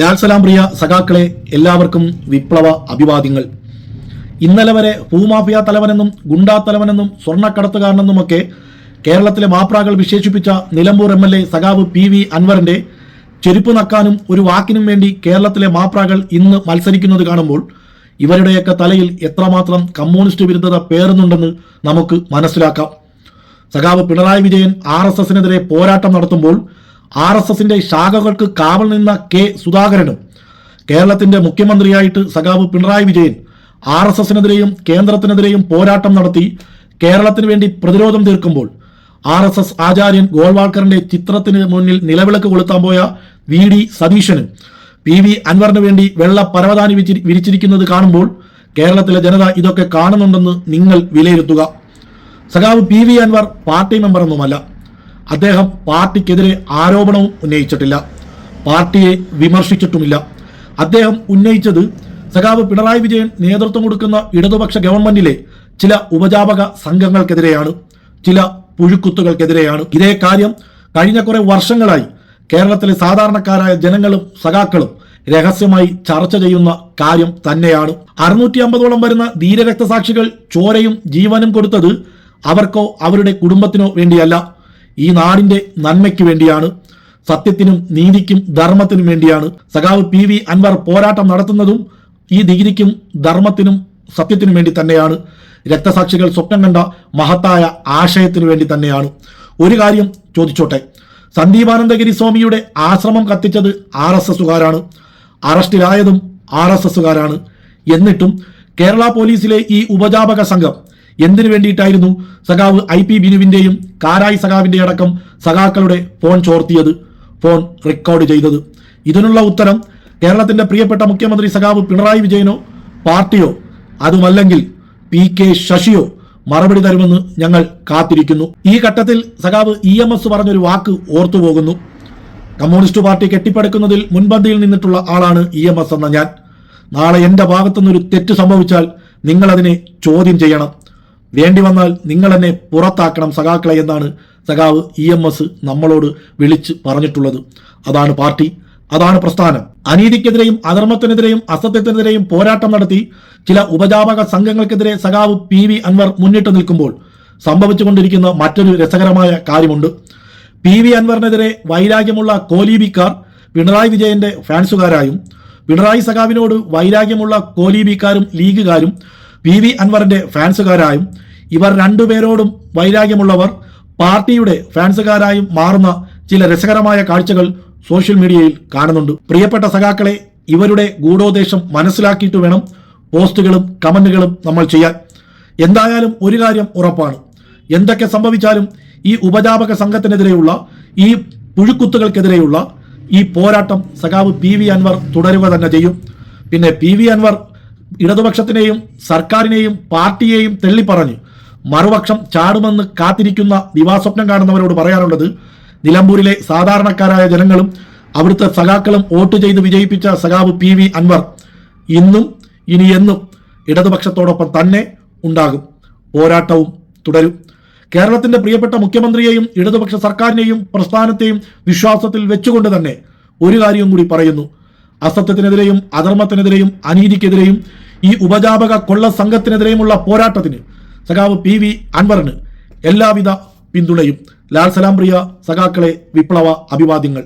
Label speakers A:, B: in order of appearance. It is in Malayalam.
A: ലാൽ സലാം പ്രിയ സഖാക്കളെ എല്ലാവർക്കും വിപ്ലവ അഭിവാദ്യങ്ങൾ. ഇന്നലെ വരെ ഭൂമാഫിയ തലവനെന്നും ഗുണ്ടാ തലവനെന്നും സ്വർണക്കടത്തുകാരനെന്നുമൊക്കെ കേരളത്തിലെ മാപ്രാകൾ വിശേഷിപ്പിച്ച നിലമ്പൂർ എം എൽ എ സഖാവ് പി വി അൻവറിന്റെ ചെരുപ്പ് നക്കാനും ഒരു വാക്കിനും വേണ്ടി കേരളത്തിലെ മാപ്രാകൾ ഇന്ന് മത്സരിക്കുന്നത് കാണുമ്പോൾ ഇവരുടെയൊക്കെ തലയിൽ എത്രമാത്രം കമ്മ്യൂണിസ്റ്റ് വിരുദ്ധത പേറുന്നുണ്ടെന്ന് നമുക്ക് മനസ്സിലാക്കാം. സഖാവ് പിണറായി വിജയൻ ആർ എസ് എസിനെതിരെ പോരാട്ടം നടത്തുമ്പോൾ ആർ എസ് എസിന്റെ ശാഖകൾക്ക് കാവൽ നിന്ന കെ സുധാകരനും കേരളത്തിന്റെ മുഖ്യമന്ത്രിയായിട്ട് സഖാവ് പിണറായി വിജയൻ ആർ എസ് എസിനെതിരെയും കേന്ദ്രത്തിനെതിരെയും പോരാട്ടം നടത്തി കേരളത്തിന് വേണ്ടി പ്രതിരോധം തീർക്കുമ്പോൾ ആർ എസ് എസ് ആചാര്യൻ ഗോൾവാൾക്കറിന്റെ ചിത്രത്തിന് മുന്നിൽ നിലവിളക്ക് കൊളുത്താൻ പോയ വി ഡി സതീശനും പി വി അൻവറിന് വേണ്ടി വെള്ള പരവതാനി വിരിച്ചിരിക്കുന്നത് കാണുമ്പോൾ കേരളത്തിലെ ജനത ഇതൊക്കെ കാണുന്നുണ്ടെന്ന് നിങ്ങൾ വിലയിരുത്തുക. സഖാവ് പി വി അൻവർ പാർട്ടി മെമ്പറൊന്നുമല്ല. അദ്ദേഹം പാർട്ടിക്കെതിരെ ആരോപണവും ഉന്നയിച്ചിട്ടില്ല. പാർട്ടിയെ വിമർശിച്ചിട്ടുമില്ല. അദ്ദേഹം ഉന്നയിച്ചത് സഖാവ് പിണറായി വിജയൻ നേതൃത്വം കൊടുക്കുന്ന ഇടതുപക്ഷ ഗവൺമെന്റിലെ ചില ഉപജാപക സംഘങ്ങൾക്കെതിരെയാണ് ചില പുഴുക്കുത്തുകൾക്കെതിരെയാണ്. ഇതേ കാര്യം കഴിഞ്ഞ കുറെ വർഷങ്ങളായി കേരളത്തിലെ സാധാരണക്കാരായ ജനങ്ങളും സഖാക്കളും രഹസ്യമായി ചർച്ച ചെയ്യുന്ന കാര്യം തന്നെയാണ്. അറുന്നൂറ്റി അമ്പതോളം വരുന്ന ധീരരക്തസാക്ഷികൾ ചോരയും ജീവനും കൊടുത്തത് അവർക്കോ അവരുടെ കുടുംബത്തിനോ വേണ്ടിയല്ല. ഈ നാടിന്റെ നന്മയ്ക്ക് വേണ്ടിയാണ് സത്യത്തിനും നീതിക്കും ധർമ്മത്തിനും വേണ്ടിയാണ് സഖാവ് പി വി അൻവർ പോരാട്ടം നടത്തുന്നതും ഈ ഡിഗ്രിക്കും ധർമ്മത്തിനും സത്യത്തിനും വേണ്ടി തന്നെയാണ്. രക്തസാക്ഷികൾ സ്വപ്നം കണ്ട മഹത്തായ ആശയത്തിനു വേണ്ടി തന്നെയാണ്. ഒരു കാര്യം ചോദിച്ചോട്ടെ. സന്ദീപാനന്ദഗിരി സ്വാമിയുടെ ആശ്രമം കത്തിച്ചത് ആർ എസ് എസുകാരാണ് അറസ്റ്റിലായതും ആർ എസ് എസുകാരാണ് എന്നിട്ടും കേരള പോലീസിലെ ഈ ഉപജാപക സംഘം എന്തിനു വേണ്ടിയിട്ടായിരുന്നു സഖാവ് ഐ പി ബിനുവിന്റെയും കാരായി സഖാവിന്റെ അടക്കം സഖാക്കളുടെ ഫോൺ ചോർത്തിയത് ഫോൺ റെക്കോർഡ് ചെയ്തത്. ഇതിനുള്ള ഉത്തരം കേരളത്തിന്റെ പ്രിയപ്പെട്ട മുഖ്യമന്ത്രി സഖാവ് പിണറായി വിജയനോ പാർട്ടിയോ അതുമല്ലെങ്കിൽ പി കെ ശശിയോ മറുപടി തരുമെന്ന് ഞങ്ങൾ കാത്തിരിക്കുന്നു. ഈ ഘട്ടത്തിൽ സഖാവ് ഇ എം എസ് പറഞ്ഞൊരു വാക്ക് ഓർത്തുപോകുന്നു. കമ്മ്യൂണിസ്റ്റ് പാർട്ടി കെട്ടിപ്പടുക്കുന്നതിൽ മുൻപന്തിയിൽ നിന്നിട്ടുള്ള ആളാണ് ഇ എം എസ് എന്ന ഞാൻ. നാളെ എന്റെ ഭാഗത്തുനിന്നൊരു തെറ്റ് സംഭവിച്ചാൽ നിങ്ങളതിനെ ചോദ്യം ചെയ്യണം. വേണ്ടി വന്നാൽ നിങ്ങൾ എന്നെ പുറത്താക്കണം സഖാക്കളെ എന്നാണ് സഖാവ് ഇ എം എസ് നമ്മളോട് വിളിച്ച് പറഞ്ഞിട്ടുള്ളത്. അതാണ് പാർട്ടി അതാണ് പ്രസ്ഥാനം. അനീതിക്കെതിരെയും അധർമ്മത്തിനെതിരെയും അസത്യത്തിനെതിരെയും പോരാട്ടം നടത്തി ചില ഉപജാപക സംഘങ്ങൾക്കെതിരെ സഖാവ് പി വി അൻവർ മുന്നിട്ട് നിൽക്കുമ്പോൾ സംഭവിച്ചുകൊണ്ടിരിക്കുന്ന മറ്റൊരു രസകരമായ കാര്യമുണ്ട്. പി വി അൻവറിനെതിരെ വൈരാഗ്യമുള്ള കോലീബിക്കാർ പിണറായി വിജയന്റെ ഫാൻസുകാരായും പിണറായി സഖാവിനോട് വൈരാഗ്യമുള്ള കോലീബിക്കാരും ലീഗുകാരും പി വി അൻവറിന്റെ ഫാൻസുകാരായും ഇവർ രണ്ടുപേരോടും വൈരാഗ്യമുള്ളവർ പാർട്ടിയുടെ ഫാൻസുകാരായും മാറുന്ന ചില രസകരമായ കാഴ്ചകൾ സോഷ്യൽ മീഡിയയിൽ കാണുന്നുണ്ട്. പ്രിയപ്പെട്ട സഖാക്കളെ ഇവരുടെ ഗൂഢോദ്ദേശം മനസ്സിലാക്കിയിട്ട് വേണം പോസ്റ്റുകളും കമന്റുകളും നമ്മൾ ചെയ്യാൻ. എന്തായാലും ഒരു കാര്യം ഉറപ്പാണ്. എന്തൊക്കെ സംഭവിച്ചാലും ഈ ഉപജാപക സംഘത്തിനെതിരെയുള്ള ഈ പുഴുക്കുത്തുകൾക്കെതിരെയുള്ള ഈ പോരാട്ടം സഖാവ് പി വി അൻവർ തുടരുക തന്നെ ചെയ്യും. പിന്നെ പി വി അൻവർ ഇടതുപക്ഷത്തിനെയും സർക്കാരിനെയും പാർട്ടിയെയും തെള്ളിപ്പറഞ്ഞ് മറുപക്ഷം ചാടുമെന്ന് കാത്തിരിക്കുന്ന ദിവാസ്വപ്നം കാണുന്നവരോട് പറയാനുള്ളത് നിലമ്പൂരിലെ സാധാരണക്കാരായ ജനങ്ങളും അവിടുത്തെ സഖാക്കളും വോട്ട് ചെയ്ത് വിജയിപ്പിച്ച സഖാവ് പി വി അൻവർ ഇന്നും ഇനി എന്നും ഇടതുപക്ഷത്തോടൊപ്പം തന്നെ ഉണ്ടാകും. പോരാട്ടവും തുടരും. കേരളത്തിന്റെ പ്രിയപ്പെട്ട മുഖ്യമന്ത്രിയെയും ഇടതുപക്ഷ സർക്കാരിനെയും പ്രസ്ഥാനത്തെയും വിശ്വാസത്തിൽ വെച്ചുകൊണ്ട് തന്നെ ഒരു കാര്യം കൂടി പറയുന്നു. അസത്യത്തിനെതിരെയും അധർമ്മത്തിനെതിരെയും അനീതിക്കെതിരെയും ഈ ഉപജാപക കൊള്ള സംഘത്തിനെതിരെയുമുള്ള പോരാട്ടത്തിന് സഖാവ് പി വി അൻവറിന് എല്ലാവിധ പിന്തുണയും. ലാൽ സലാം പ്രിയ സഖാക്കളെ വിപ്ലവ അഭിവാദ്യങ്ങൾ.